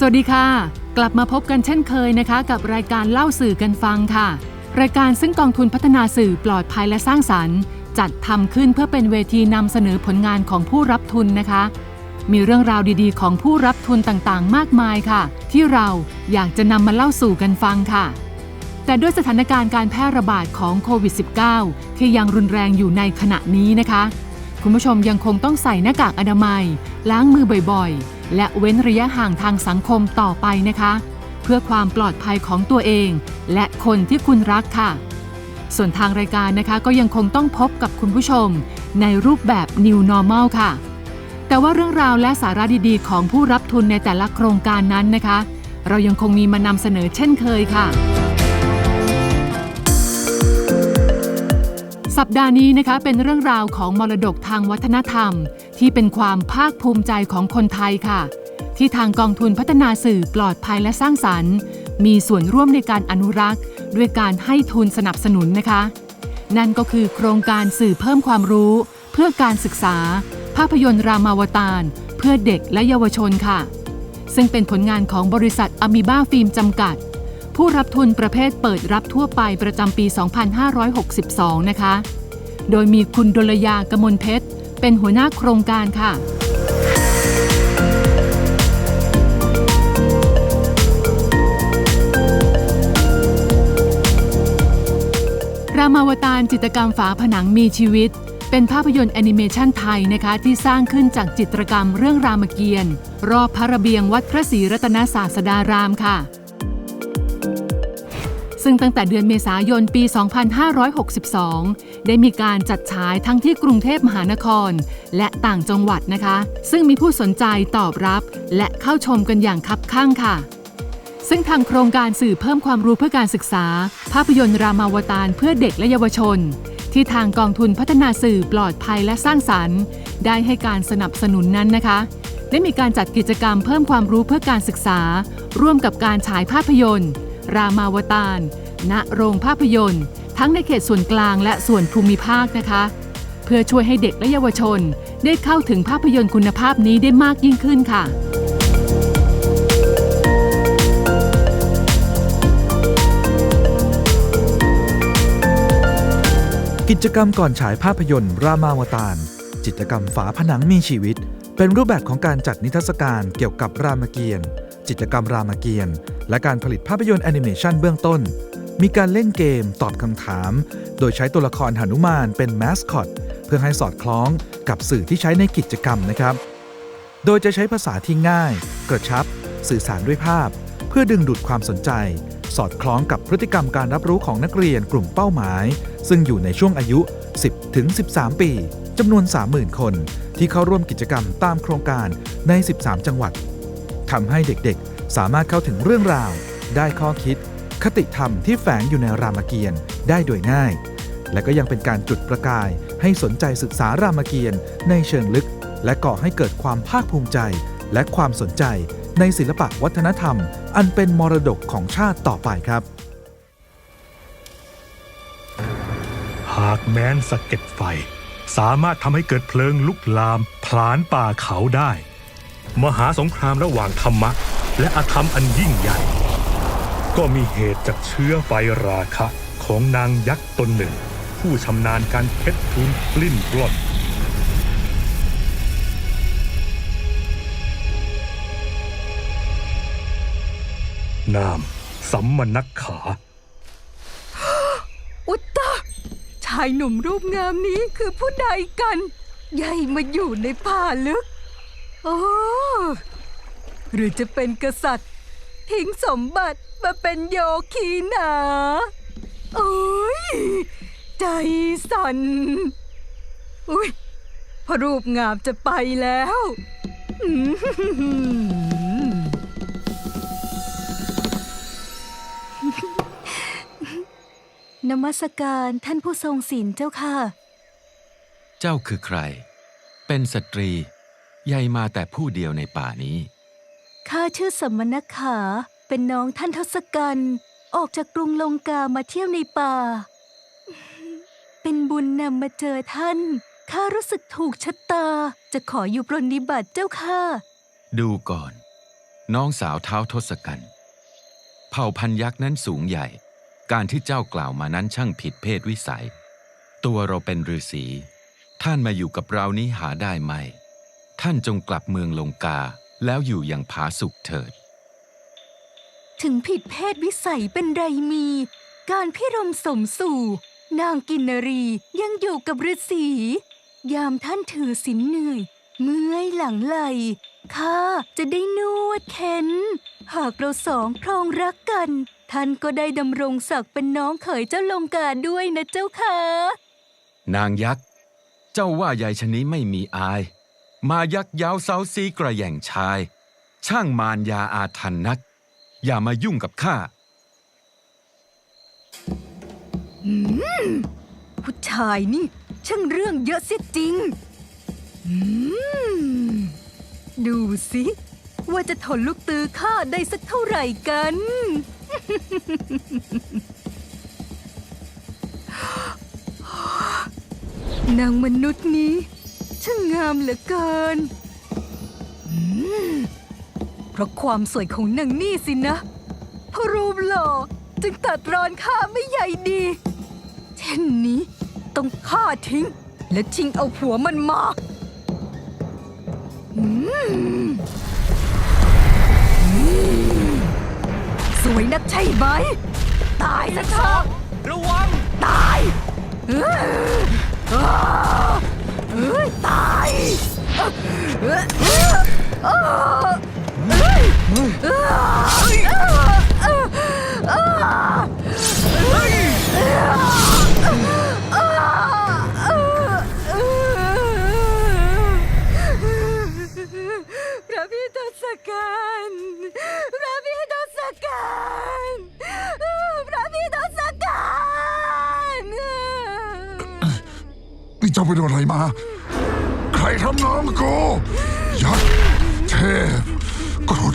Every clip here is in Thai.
สวัสดีค่ะ กลับมาพบกันเช่นเคยนะคะ กับรายการเล่าสื่อกันฟังค่ะ รายการซึ่งกองทุนพัฒนาสื่อปลอดภัยและสร้างสรรค์ จัดทำขึ้นเพื่อเป็นเวทีนำเสนอผลงานของผู้รับทุนนะคะ มีเรื่องราวดีๆ ของผู้รับทุนต่างๆ มากมายค่ะ ที่เราอยากจะนำมาเล่าสู่กันฟังค่ะ แต่ด้วยสถานการณ์การแพร่ระบาดของโควิด -19 ที่ยังรุนแรงอยู่ในขณะนี้นะคะ คุณผู้ชมยังคงต้องใส่หน้ากากอนามัย ล้างมือบ่อยๆ และเว้นระยะห่างทางสังคมต่อไปนะคะ เพื่อความปลอดภัยของตัวเอง และคนที่คุณรักค่ะ ส่วนทางรายการนะคะก็ยังคงต้องพบกับคุณผู้ชม ในรูปแบบ New Normal ค่ะ แต่ว่าเรื่องราวและสาระดีๆ ของผู้รับทุนในแต่ละโครงการนั้นนะคะ เรายังคงมีมานำเสนอเช่นเคยค่ะสัปดาห์นี้นะคะเป็นเรื่องราวของมรดกทางวัฒนธรรม ที่เป็นความภาคภูมิใจของคนไทยค่ะ ที่ทางกองทุนพัฒนาสื่อปลอดภัยและสร้างสรรค์ มีส่วนร่วมในการอนุรักษ์ ด้วยการให้ทุนสนับสนุนนะคะ นั่นก็คือโครงการสื่อเพิ่มความรู้ เพื่อการศึกษา ภาพยนตร์รามาวตาร เพื่อเด็กและเยาวชนค่ะ ซึ่งเป็นผลงานของบริษัทอมิบ้าฟิล์มจำกัด ผู้รับทุนประเภทเปิดรับทั่วไปประจำปี 2562 นะคะ โดยมีคุณดลยากมลเพชร เป็นหัวหน้าโครงการค่ะ รามาวตารจิตรกรรมฝาผนังมีชีวิต เป็นภาพยนตร์แอนิเมชันไทยนะคะที่สร้างขึ้นจากจิตรกรรมเรื่องรามเกียรติ์รอบพระระเบียงวัดพระศรีรัตนศาสดารามค่ะ ซึ่งตั้งแต่เดือนเมษายนปี 2562 ได้มีการจัดฉายทั้งที่กรุงเทพมหานคร และต่างจังหวัดนะคะ ซึ่งมีผู้สนใจตอบรับ และเข้าชมกันอย่างคับข้างค่ะ ซึ่งทางโครงการสื่อเพิ่มความรู้เพื่อการศึกษา ภาพยนตร์รามาวตารเพื่อเด็กและเยาวชน ที่ทางกองทุนพัฒนาสื่อปลอดภัยและสร้างสรรค์ ได้ให้การสนับสนุนนั้นนะคะได้มีการจัดกิจกรรมเพิ่มความรู้เพื่อการศึกษา ร่วมกับการฉายภาพยนตร์ รามาวตารณโรงภาพยนตร์ ทั้งในเขตส่วนกลางและส่วนภูมิภาคนะคะ เพื่อช่วยให้เด็กและเยาวชน ได้เข้าถึงภาพยนตร์คุณภาพนี้ได้มากยิ่งขึ้นค่ะกิจกรรมก่อนฉายภาพยนตร์ รามาวตารจิตรกรรมฝาผนังมีชีวิต เป็นรูปแบบของการจัดนิทรรศการเกี่ยวกับรามเกียรติ์ จิตรกรรมรามเกียรติ์และการผลิตภาพยนตร์แอนิเมชันเบื้องต้น มีการเล่นเกมตอบคำถาม โดยใช้ตัวละครหนุมานเป็นแมสคอตเพื่อให้สอดคล้องกับสื่อที่ใช้ในกิจกรรมนะครับ โดยจะใช้ภาษาที่ง่าย กระชับ สื่อสารด้วยภาพ เพื่อดึงดูดความสนใจ สอดคล้องกับพฤติกรรมการรับรู้ของนักเรียนกลุ่มเป้าหมาย ซึ่งอยู่ในช่วงอายุ 10ถึง13 ปีจำนวน 30,000 คน ที่เข้าร่วมกิจกรรมตามโครงการใน 13 จังหวัด ทำให้เด็กๆ สามารถเข้าถึงเรื่องราว ได้ข้อคิด คติธรรมที่แฝงอยู่ในรามเกียรติ์ได้โดยง่าย และก็ยังเป็นการจุดประกายให้สนใจศึกษารามเกียรติ์ในเชิงลึก และก่อให้เกิดความภาคภูมิใจ และความสนใจ ในศิลปะวัฒนธรรม อันเป็นมรดกของชาติต่อไปครับ หากแม้นสะเก็ดไฟ สามารถทำให้เกิดเพลิงลุกลามพลานป่าเขาได้ มหาสงครามระหว่างธรรมะ และอธรรมอันยิ่งใหญ่ ก็มีเหตุจากเชื้อไฟราคะของนางยักษ์ตนหนึ่ง ผู้ชำนาญการเพชรทูลกลิ้นกล้นนามสัมมนักขา อุตตะชายหนุ่มรูปงามนี้คือผู้ใดกัน ใหญ่มาอยู่ในป่าลึก โอ้หรือจะเป็นกษัตริย์ ทิ้งสมบัติมาเป็นโยคีหนาโอ้ยใจสั่นอุ้ยพระรูปงามจะไปแล้วอืมนมัสการท่านผู้ทรงศีลเจ้าค่ะ เจ้าคือใคร เป็นสตรี ยายมาแต่ผู้เดียวในป่านี้ ข้าชื่อสมณขา เป็นน้องท่านทศกัณฐ์ออกจากกรุงลงกามาเที่ยวในป่า เป็นบุญนำมาเจอท่าน ข้ารู้สึกถูกชะตา จะขออยู่ปรนนิบัติเจ้าค่ะ ดูก่อน น้องสาวเท้าทศกัณฐ์เผ่าพันยักษ์นั้นสูงใหญ่ การที่เจ้ากล่าวมานั้นช่างผิดเพศวิสัย ตัวเราเป็นฤาษีท่านมาอยู่กับเรานี้หาได้ไหม ท่านจงกลับเมืองลงกาแล้วอยู่อย่างผาสุกเถิด ถึงผิดเพศวิสัยเป็นไรมี การพิรมสมสู่ นางกินนรียังอยู่กับฤาษียามท่านถือสินเหนื่อยเมื่อยหลังไหลข้าจะได้นวดเข็นหากเราสองครองรักกัน ท่านก็ได้ดำรงศักดิ์เป็นน้องเขยเจ้าลงกาด้วยนะเจ้าค่ะ นางยักษ์ เจ้าว่ายายชนี้ไม่มีอาย มายักษ์ยาวเซาซีกระแย่งชาย ช่างมารยาอาทันนัก อย่ามายุ่งกับข้าผู้ชายนี่ ช่างเรื่องเยอะเสียจริง ดูสิ ว่าจะทนลูกตือข้าได้สักเท่าไหร่กัน นางมนุษย์นี้ ช่างงามเหลือเกิน อืม เพราะความสวยของนางนี่สินะเพราะรูปหล่อจึงตัดรอนข้าไม่ใหญ่ดี เช่นนี้ต้องฆ่าทิ้ง และชิงเอาผัวมันมาอืมอืมสวยนักใช่ไหม ตายซะเถอะ ระวัง ตายเอ้อเอ้อเอ้ย ตายเอ้อเอ้อเอ้อเอ้อเอ้ยเอ้อเอ้อเอ้อเอ้อ พระพี่ทศกัณฐ์พระพี่ทศกัณฐ์พระพี่ทศกัณฐ์ นี่เจ้าไปโดนอะไรมา ใครทำน้องกู ยัดเทพกรุด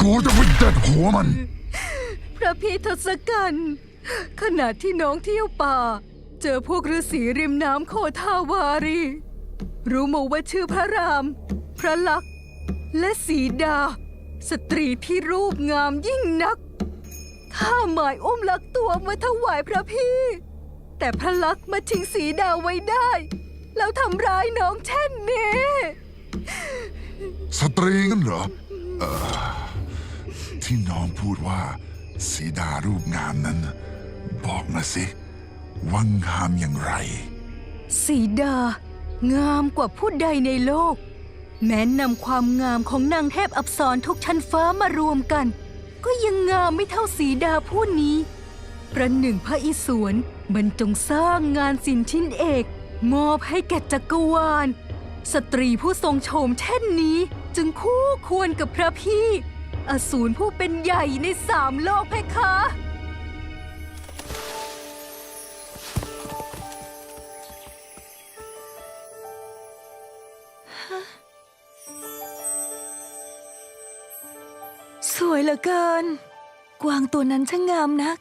กูจะไปเด็ดหัวมัน พระพี่ทศกัณฐ์ขณะที่น้องเที่ยวป่า เจอพวกฤาษีริมน้ำโคทาวารี รู้มาว่าชื่อพระราม พระลักษณ์และสีดา สตรีที่รูปงามยิ่งนักข้าหมายอุ้มลักตัวมาถวายพระพี่ แต่พระลักษณ์มาชิงสีดาไว้ได้ แล้วทำร้ายน้องเช่นนี้ สตรีงั้นเหรอเออที่น้องพูดว่าสีดารูปงามนั้น บอกมาสิ ว่างามอย่างไร สีดา งามกว่าผู้ใดในโลก แม้นำความงามของนางเทพอับสรทุกชั้นฟ้ามารวมกัน ก็ยังงามไม่เท่าสีดาผู้นี้ ประหนึ่งพระอิศวร บรรจงสร้างงานศิลป์ชิ้นเอก มอบให้แก่จักรวาล สตรีผู้ทรงโฉมเช่นนี้จึงคู่ควรกับพระพี่ อสูรผู้เป็นใหญ่ในสามโลกเพคะสวยเหลือเกิน กวางตัวนั้นช่างงามนัก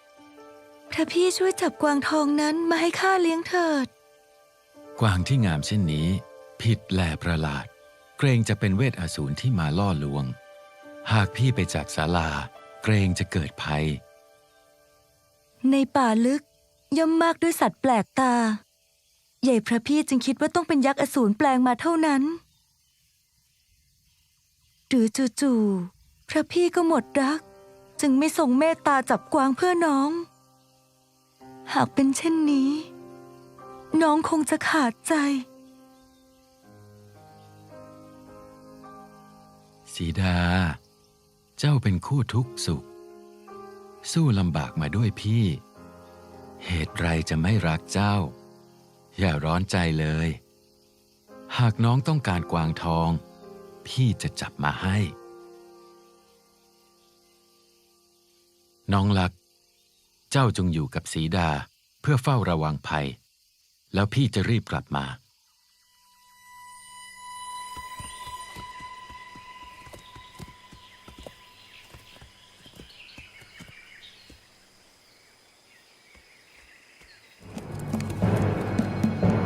พระพี่ช่วยจับกวางทองนั้นมาให้ข้าเลี้ยงเถิด กวางที่งามเช่นนี้ ผิดแหลประหลาด เกรงจะเป็นเวทอสูรที่มาล่อลวง หากพี่ไปจากศาลา เกรงจะเกิดภัย ในป่าลึกย่อมมากด้วยสัตว์แปลกตา ใหญ่พระพี่จึงคิดว่าต้องเป็นยักษ์อสูรแปลงมาเท่านั้น หรือจู่ๆพระพี่ก็หมดรัก จึงไม่ทรงเมตตาจับกวางเพื่อน้อง หากเป็นเช่นนี้ น้องคงจะขาดใจ สีดา เจ้าเป็นคู่ทุกข์สุข สู้ลำบากมาด้วยพี่ เหตุไรจะไม่รักเจ้า อย่าร้อนใจเลย หากน้องต้องการกวางทอง พี่จะจับมาให้ น้องรัก เจ้าจงอยู่กับสีดาเพื่อเฝ้าระวังภัย แล้วพี่จะรีบกลับมา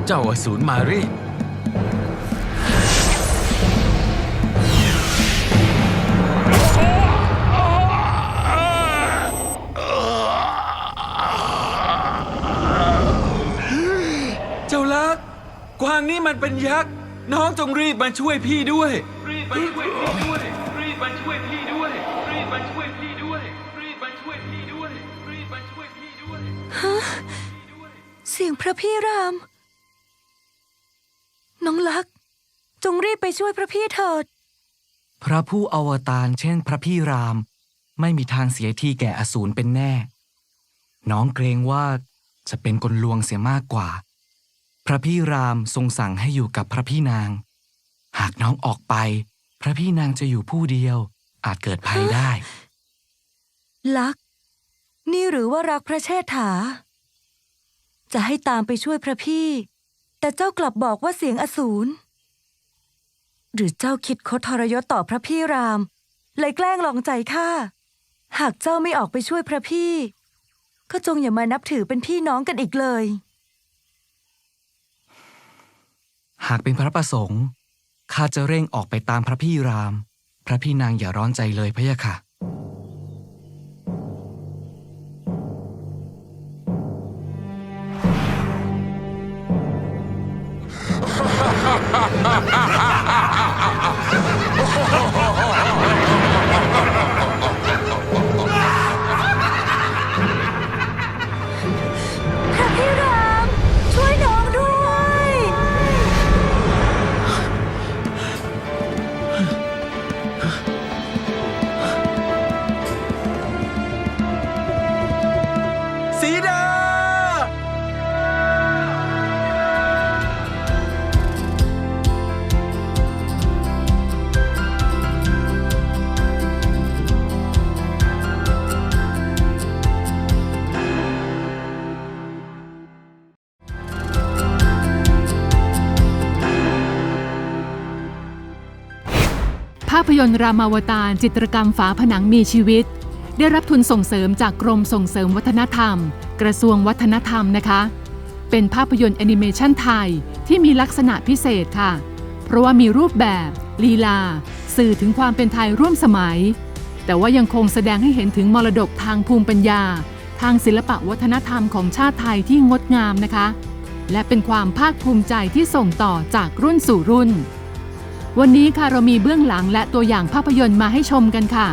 เจ้าอสูรมารีางนี่มันเป็นยักษ์ น้องจงรีบมาช่วยพี่ด้วย รีบมาช่วยพี่ด้วย รีบมาช่วยพี่ด้วย รีบมาช่วยพี่ด้วย รีบมาช่วยพี่ด้วย รีบมาช่วยพี่ด้วยเสียงพระพี่ราม น้องลักษณ์จงรีบไปช่วยพระพี่เถิด พระผู้อวตารเช่นพระพี่ราม ไม่มีทางเสียทีแก่อสูรเป็นแน่ น้องเกรงว่าจะเป็นกลลวงเสียมากกว่า พระพี่รามทรงสั่งให้อยู่กับพระพี่นาง หากน้องออกไป พระพี่นางจะอยู่ผู้เดียว อาจเกิดภัยได้ ลัก นี่หรือว่ารักพระเชษฐา จะให้ตามไปช่วยพระพี่ แต่เจ้ากลับบอกว่าเสียงอสูร หรือเจ้าคิดคดทรยศต่อพระพี่ราม เลยแกล้งลองใจข้า หากเจ้าไม่ออกไปช่วยพระพี่ ก็จงอย่ามานับถือเป็นพี่น้องกันอีกเลย หากเป็นพระประสงค์ข้าจะเร่งออกไปตามพระพี่ราม พระพี่นางอย่าร้อนใจเลยพะยะค่ะ ยนตร์รามาวตารจิตรกรรมฝาผนังมีชีวิต ได้รับทุนส่งเสริมจากกรมส่งเสริมวัฒนธรรม กระทรวงวัฒนธรรมนะคะ เป็นภาพยนตร์แอนิเมชันไทยที่มีลักษณะพิเศษค่ะ เพราะว่ามีรูปแบบ ลีลา สื่อถึงความเป็นไทยร่วมสมัย แต่ว่ายังคงแสดงให้เห็นถึงมรดกทางภูมิปัญญา ทางศิลปะวัฒนธรรมของชาติไทยที่งดงามนะคะ และเป็นความภาคภูมิใจที่ส่งต่อจากรุ่นสู่รุ่น วันนี้ค่ะเรามีเบื้องหลังและตัวอย่างภาพยนตร์มาให้ชมกันค่ะ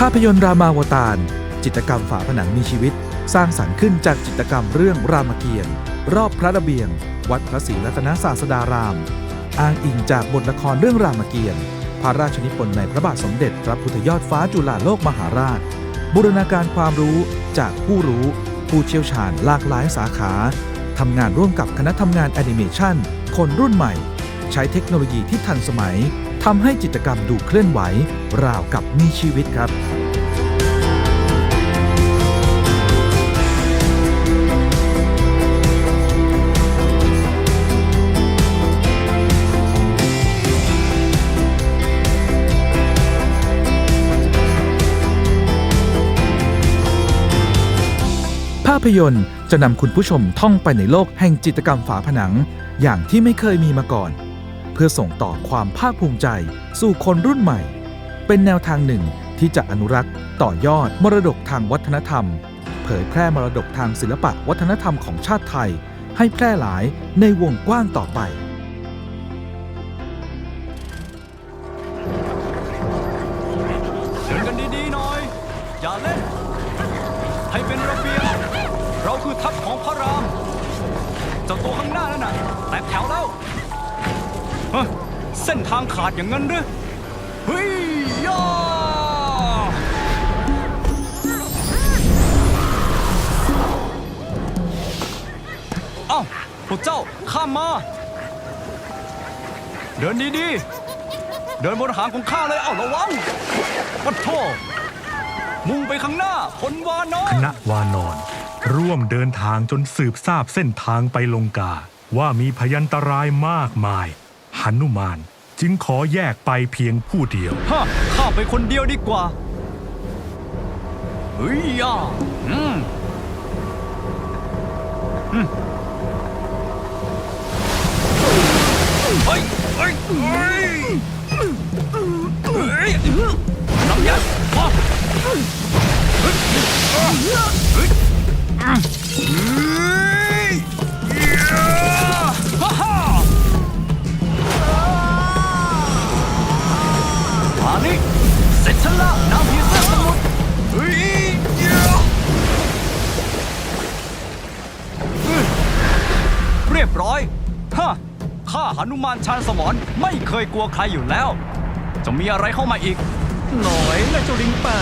ภาพยนตร์รามาวตาร จิตรกรรมฝาผนังมีชีวิต สร้างสรรค์ขึ้นจากจิตรกรรมเรื่องรามเกียรติ์รอบพระระเบียง วัดพระศรีรัตนศาสดาราม อ้างอิงจากบทละครเรื่องรามเกียรติ์พระราชนิพนธ์ในพระบาทสมเด็จพระพุทธยอดฟ้าจุฬาโลกมหาราช บูรณาการความรู้จากผู้รู้ ผู้เชี่ยวชาญหลากหลายสาขาทำงานร่วมกับคณะทำงานแอนิเมชันคนรุ่นใหม่ ใช้เทคโนโลยีที่ทันสมัยทำให้จิตรกรรมดูเคลื่อนไหว ราวกับมีชีวิตครับ พยนตร์จะนำคุณผู้ชมท่องไปในโลกแห่งจิตรกรรมฝาผนัง อย่างที่ไม่เคยมีมาก่อน เพื่อส่งต่อความภาคภูมิใจ สู่คนรุ่นใหม่ เป็นแนวทางหนึ่งที่จะอนุรักษ์ต่อยอดมรดกทางวัฒนธรรม เผยแพร่มรดกทางศิลปะวัฒนธรรมของชาติไทย ให้แพร่หลายในวงกว้างต่อไป เส้นทางขาดอย่างนั้นหรือเฮ้ยยาเอ้าพวกเจ้าข้ามมา เดินดีๆ เดินบนหางของข้าเลยเอ้าระวังปัดโทมุ่งไปข้างหน้าผลวานอนคณะวานอน ร่วมเดินทางจนสืบทราบเส้นทางไปลงกา ว่ามีพยันตรายมากมายหนุมาน จึงขอแยกไปเพียงผู้เดียวฮะข้าไปคนเดียวดีกว่า เฮ้ยย่าอืมอืมเฮ้ยเฮ้ยเฮ้ยเฮ้ยน้ำยัดมาเฮ้ยเฮ้ย ยบร้อยฮะข้าหนุมานชาญสมรไม่เคยกลัวใครอยู่แล้ว จะมีอะไรเข้ามาอีก หน่อยนะเจ้าลิงป่า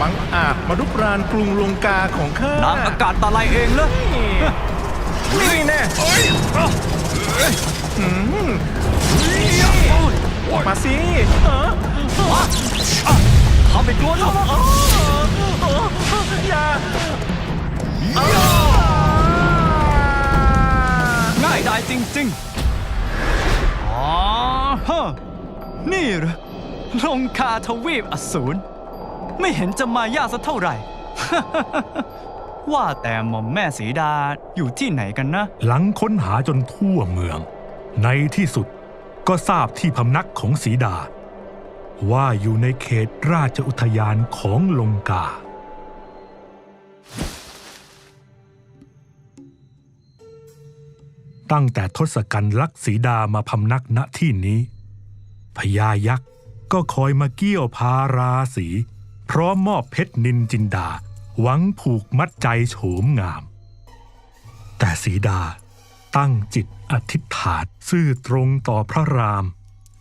บังอาจมารุกรานกรุงลงกาของข้านางอากาศตาลายเองเลยนี่แน่มาสิเออทำเป็นกลัวแล้ว ลงคาทวีปอสูรไม่เห็นจะมายากสักเท่าไหร่ ว่าแต่หม่อมแม่สีดาอยู่ที่ไหนกันนะ หลังค้นหาจนทั่วเมือง ในที่สุดก็ทราบที่พำนักของสีดา ว่าอยู่ในเขตราชอุทยานของลงกา ตั้งแต่ทศกัณฐ์ลักสีดามาพำนักณที่นี้พญายักษ์ ก็คอยมาเกี่ยวพาราสีพร้อมมอบเพชรนินจินดา หวังผูกมัดใจโฉมงาม แต่สีดาตั้งจิตอธิษฐานซื่อตรงต่อพระราม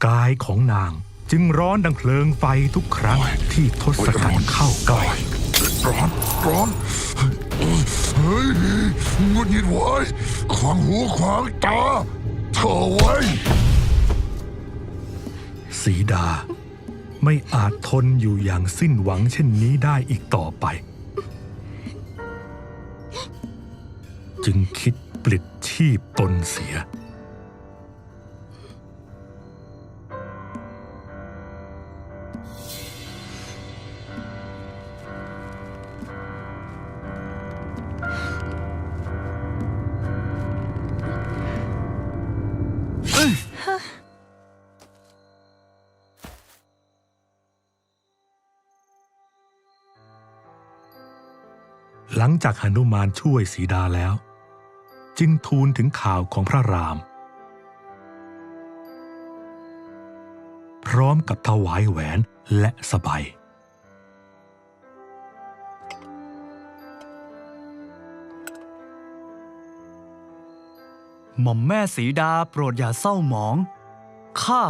กายของนางจึงร้อนดังเพลิงไฟทุกครั้งที่ทศกัณฐ์เข้าใกล้ร้อนร้อนเฮ้ยงุดหงิดไว้ยขวางหูขวางตาเธอไว้ย สีดา ไม่อาจทนอยู่อย่างสิ้นหวังเช่นนี้ได้อีกต่อไป จึงคิดปลิดชีพตนเสีย หลังจากหนุมานช่วยสีดาแล้ว จึงทูลถึงข่าวของพระราม พร้อมกับถวายแหวนและสบายหม่อมแม่สีดาโปรดอย่าเศร้าหมอง ข้า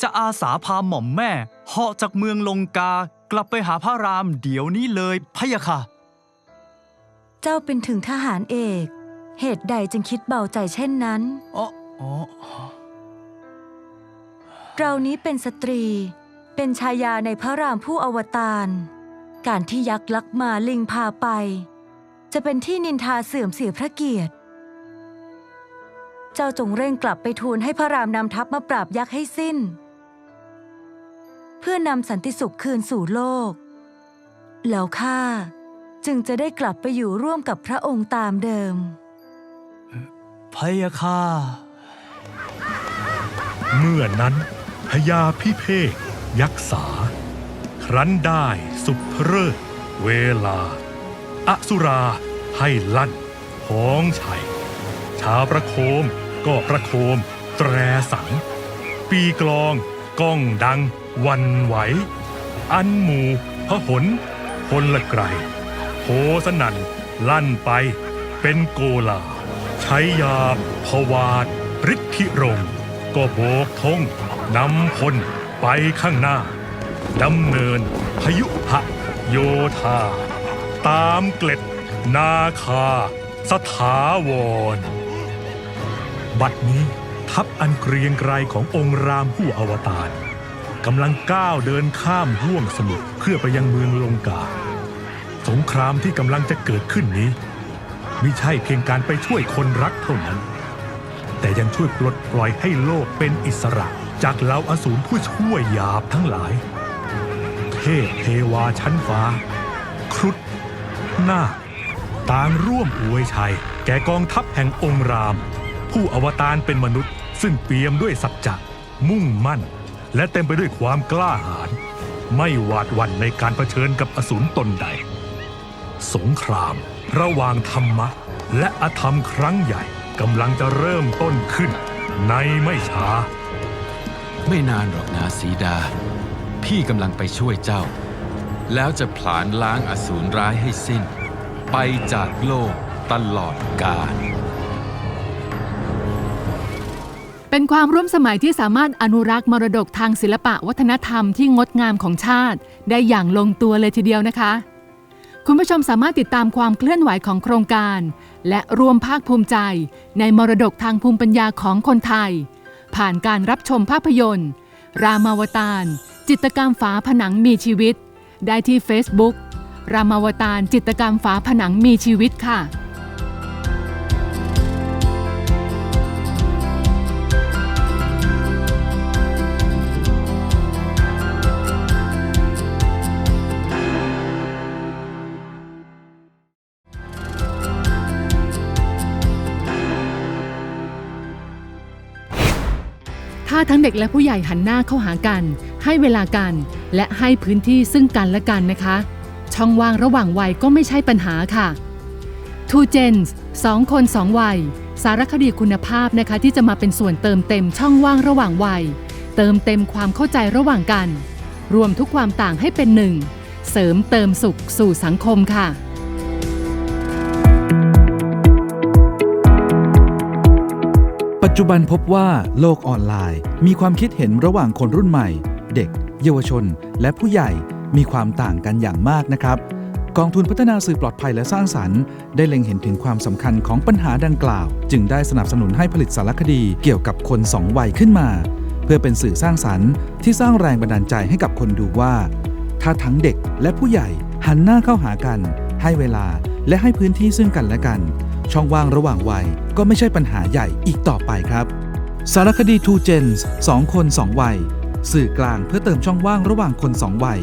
จะอาสาพาหม่อมแม่เหาะจากเมืองลงกากลับไปหาพระรามเดี๋ยวนี้เลยพะยะค่ะ เจ้าเป็นถึงทหารเอก เหตุใดจึงคิดเบาใจเช่นนั้น อ๋ออ๋อเรานี้เป็นสตรี เป็นชายาในพระรามผู้อวตาร การที่ยักษ์ลักมาลิงพาไป จะเป็นที่นินทาเสื่อมเสียพระเกียรติ เจ้าจงเร่งกลับไปทูลให้พระรามนำทัพมาปราบยักษ์ให้สิ้น เพื่อนำสันติสุขคืนสู่โลก แล้วข้า จึงจะได้กลับไปอยู่ร่วมกับพระองค์ตามเดิม พยะค่ะเมื่อนั้นพญาพิเภกยักษา ครั้นได้สุภเริศเวลา อสุราให้ลั่นพ้องชัย ชาวประโคมก็ประโคม แตรสัง ปีกลองก้องดังวันไหว อันหมู่พหนพลละไกร โพสนั่น ลั่นไป เป็นโกลา ใช้ยาพวาดฤทธิรง ก็โบกธงนำพลไปข้างหน้าดำเนินพยุหะโยธา ตามเกล็ด นาคา สถาวร บัดนี้ทัพอันเกรียงไกรขององค์รามผู้อวตารกำลังก้าวเดินข้ามห่วงสมุทรเพื่อไปยังเมืองลงกา สงครามที่กำลังจะเกิดขึ้นนี้ไม่ใช่เพียงการไปช่วยคนรักเท่านั้น แต่ยังช่วยปลดปล่อยให้โลกเป็นอิสระ จากเหล่าอสูรผู้ช่วยหยาบทั้งหลาย เทพเทวาชั้นฟ้า ครุฑหน้าต่างร่วมอวยชัย แก่กองทัพแห่งองค์ราม ผู้อวตารเป็นมนุษย์ ซึ่งเปี่ยมด้วยสัจจะมุ่งมั่น และเต็มไปด้วยความกล้าหาญไม่หวาดหวั่นในการเผชิญกับอสูรตนใด สงคราม ระหว่างธรรมะ และอธรรมครั้งใหญ่กำลังจะเริ่มต้นขึ้น ในไม่ช้า ไม่นานหรอกนะสีดา พี่กำลังไปช่วยเจ้า แล้วจะผลาญล้างอสูรร้ายให้สิ้น ไปจากโลกตลอดกาลเป็นความร่วมสมัยที่สามารถอนุรักษ์มรดกทางศิลปะวัฒนธรรมที่งดงามของชาติ ได้อย่างลงตัวเลยทีเดียวนะคะ คุณผู้ชมสามารถติดตามความเคลื่อนไหวของโครงการ และร่วมภาคภูมิใจ ในมรดกทางภูมิปัญญาของคนไทย ผ่านการรับชมภาพยนตร์ รามาวตาร จิตกรรมฝาผนังมีชีวิต ได้ที่ Facebook รามาวตารจิตกรรมฝาผนังมีชีวิตค่ะ ทั้งเด็กและผู้ใหญ่หันหน้าเข้าหากัน ให้เวลากัน และให้พื้นที่ซึ่งกันและกันนะคะ ช่องว่างระหว่างวัยก็ไม่ใช่ปัญหาค่ะ Two Gens สองคนสองวัย สารคดีคุณภาพนะคะที่จะมาเป็นส่วนเติมเต็มช่องว่างระหว่างวัย เติมเต็มความเข้าใจระหว่างกัน รวมทุกความต่างให้เป็นหนึ่ง เสริมเติมสุขสู่สังคมค่ะ ปัจจุบันพบว่าโลกออนไลน์ มีความคิดเห็นระหว่างคนรุ่นใหม่ เด็ก เยาวชน และผู้ใหญ่มีความต่างกันอย่างมากนะครับ กองทุนพัฒนาสื่อปลอดภัยและสร้างสรรค์ ได้เล็งเห็นถึงความสำคัญของปัญหาดังกล่าว จึงได้สนับสนุนให้ผลิตสารคดีเกี่ยวกับคนสองวัยขึ้นมา เพื่อเป็นสื่อสร้างสรรค์ ที่สร้างแรงบันดาลใจให้กับคนดูว่า ถ้าทั้งเด็กและผู้ใหญ่หันหน้าเข้าหากัน ให้เวลาและให้พื้นที่ซึ่งกันและกัน ช่องว่างระหว่างวัย ก็ไม่ใช่ปัญหาใหญ่อีกต่อไปครับ สารคดี Two Gens 2 คน 2 วัย สื่อกลางเพื่อเติมช่องว่างระหว่างคน 2 วัย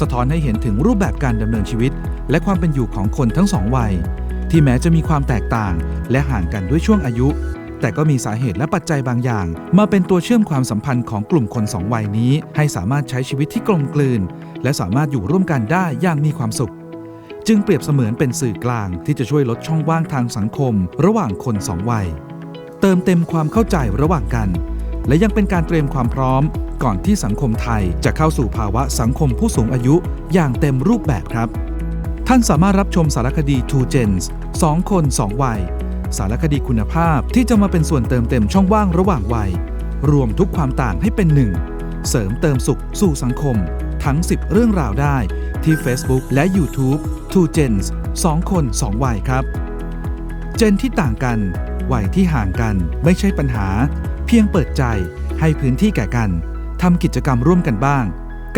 สะท้อนให้เห็นถึงรูปแบบการดำเนินชีวิต และความเป็นอยู่ของคนทั้งสองวัย ที่แม้จะมีความแตกต่าง และห่างกันด้วยช่วงอายุ แต่ก็มีสาเหตุและปัจจัยบางอย่าง มาเป็นตัวเชื่อมความสัมพันธ์ของกลุ่มคนสองวัยนี้ ให้สามารถใช้ชีวิตที่กลมกลืน และสามารถอยู่ร่วมกันได้อย่างมีความสุข จึงเปรียบเสมือนเป็นสื่อกลางที่จะช่วยลดช่องว่างทางสังคม ระหว่างคนสองวัย เติมเต็มความเข้าใจระหว่างกัน และยังเป็นการเตรียมความพร้อม ก่อนที่สังคมไทยจะเข้าสู่ภาวะสังคมผู้สูงอายุอย่างเต็มรูปแบบครับ ท่านสามารถรับชมสารคดี Two Gens 2 คน 2 วัย สารคดีคุณภาพที่จะมาเป็นส่วนเติมเต็มช่องว่างระหว่างวัย รวมทุกความต่างให้เป็นหนึ่งเสริมเติมสุขสู่สังคม ทั้ง 10 เรื่องราวได้ ที่ Facebook และ YouTube Two Gens 2 คน 2 วัยครับ เจนที่ต่างกัน วัยที่ห่างกันไม่ใช่ปัญหา เพียงเปิดใจให้พื้นที่แก่กันทำกิจกรรมร่วมกันบ้าง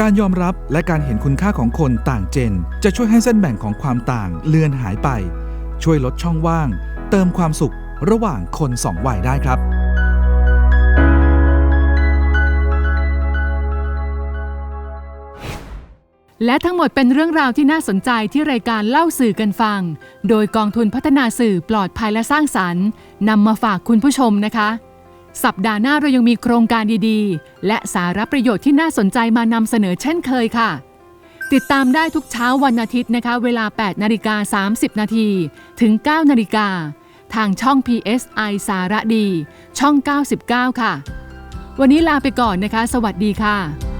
การยอมรับและการเห็นคุณค่าของคนต่างเจน จะช่วยให้เส้นแบ่งของความต่างเลือนหายไป ช่วยลดช่องว่าง เติมความสุขระหว่างคนสองวัยได้ครับ และทั้งหมดเป็นเรื่องราวที่น่าสนใจที่รายการเล่าสื่อกันฟัง โดยกองทุนพัฒนาสื่อปลอดภัยและสร้างสรรค์นำมาฝากคุณผู้ชมนะคะ สัปดาห์หน้าเรายังมีโครงการดีๆ และสาระประโยชน์ที่น่าสนใจมานำเสนอเช่นเคยค่ะ ติดตามได้ทุกเช้าวันอาทิตย์นะคะ เวลา 8 นาฬิกา 30 นาทีถึง 9 นาฬิกา ทางช่อง PSI สาระดี ช่อง 99 ค่ะ วันนี้ลาไปก่อนนะคะ สวัสดีค่ะ